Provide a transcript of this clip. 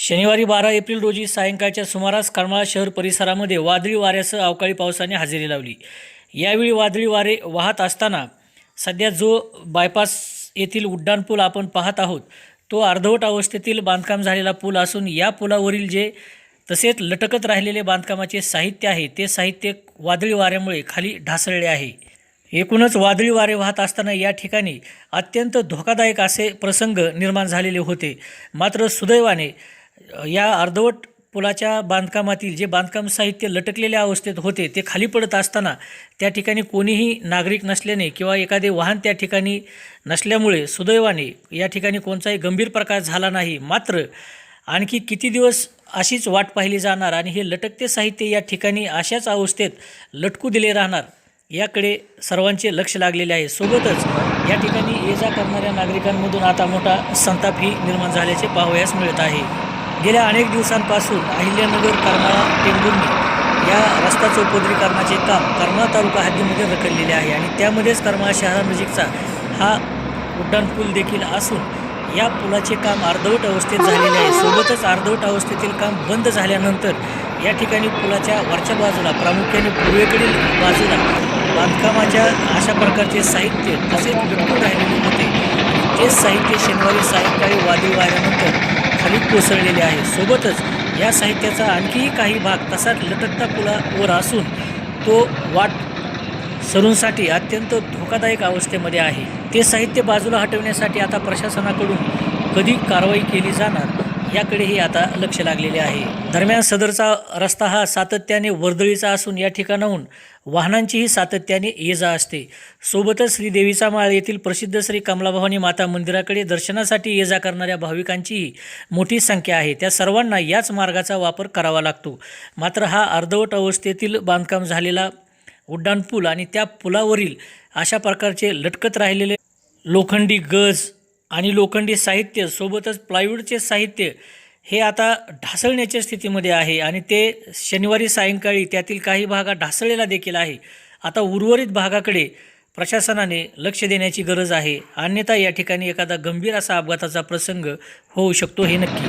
शनिवारी बारा एप्रिल रोजी सायंकाळच्या सुमारास करमाळा शहर परिसरामध्ये वादळी वाऱ्यासह अवकाळी पावसाने हजेरी लावली. यावेळी वादळी वारे वाहत असताना सध्या जो बायपास येथील उड्डाणपूल आपण पाहत आहोत तो अर्धवट अवस्थेतील बांधकाम झालेला पूल असून या पुलावरील जे तसेच लटकत राहिलेले बांधकामाचे साहित्य आहे ते साहित्य वादळी वाऱ्यामुळे खाली ढासळले आहे. एकूणच वादळी वारे वाहत असताना या ठिकाणी अत्यंत धोकादायक असे प्रसंग निर्माण झालेले होते. मात्र सुदैवाने या अर्धवट पुलाच्या बांधकामातील जे बांधकाम साहित्य लटकलेल्या अवस्थेत होते ते खाली पडत असताना त्या ठिकाणी कोणीही नागरिक नसल्याने किंवा एखादे वाहन त्या ठिकाणी नसल्यामुळे सुदैवाने या ठिकाणी कोणताही गंभीर प्रकार झाला नाही. मात्र आणखी किती दिवस अशीच वाट पाहिली जाणार आणि हे लटकते साहित्य या ठिकाणी अशाच अवस्थेत लटकू दिले राहणार याकडे सर्वांचे लक्ष लागलेले आहे. सोबतच या ठिकाणी ये जा करणाऱ्या नागरिकांमधून आता मोठा संतापही निर्माण झाल्याचे पाहावयास मिळत आहे. गेल्या अनेक दिवसांपासून अहिल्यानगर करमाळा टेंभुर्णी या रस्ता चौपदरीकरणाचे काम करमाळा तालुका हद्दीमध्ये रखडलेले आहे आणि त्यामध्येच करमाळा शहरानजीकचा हा उड्डाणपूल देखील असून या पुलाचे काम अर्धवट अवस्थेत झालेले आहे. सोबतच अर्धवट अवस्थेतील काम बंद झाल्यानंतर या ठिकाणी पुलाच्या वरच्या बाजूला प्रामुख्याने पूर्वेकडील बाजूला बांधकामाच्या अशा प्रकारचे साहित्य तसेच विकून राहिलेले होते. तेच साहित्य शनिवारी सायंकाळी वादळी वाऱ्यानंतर खाली कोसळलेले आहे. सोबतच या साहित्याचा आणखीही काही भाग तसाच लटकता पुलावर असून तो वाट सरूंसाठी अत्यंत धोकादायक अवस्थेमध्ये आहे. ते साहित्य बाजूला हटवण्यासाठी आता प्रशासनाकडून कधी कारवाई केली जाणार? याकडेही आता लक्ष लागलेले आहे. दरम्यान सदरचा रस्ता हा सातत्याने वर्दळीचा असून या ठिकाणाहून वाहनांचीही सातत्याने ये जा असते. सोबतच श्रीदेवीचा माळ येथील प्रसिद्ध श्री कमलाभवानी माता मंदिराकडे दर्शनासाठी ये जा करणाऱ्या भाविकांचीही मोठी संख्या आहे. त्या सर्वांना याच मार्गाचा वापर करावा लागतो. मात्र हा अर्धवट अवस्थेतील बांधकाम झालेला उड्डाण पूल आणि त्या पुलावरील अशा प्रकारचे लटकत राहिलेले लोखंडी गज आणि लोखंडी साहित्य सोबतच प्लायवूडचे साहित्य हे आता ढासळण्याच्या स्थितीमध्ये आहे. आणि ते शनिवारी सायंकाळी त्यातील काही भागा ढासळलेला देखील आहे. आता उर्वरित भागाकडे प्रशासनाने लक्ष देण्याची गरज आहे. अन्यथा या ठिकाणी एखादा गंभीर असा अपघाताचा प्रसंग होऊ शकतो हे नक्की.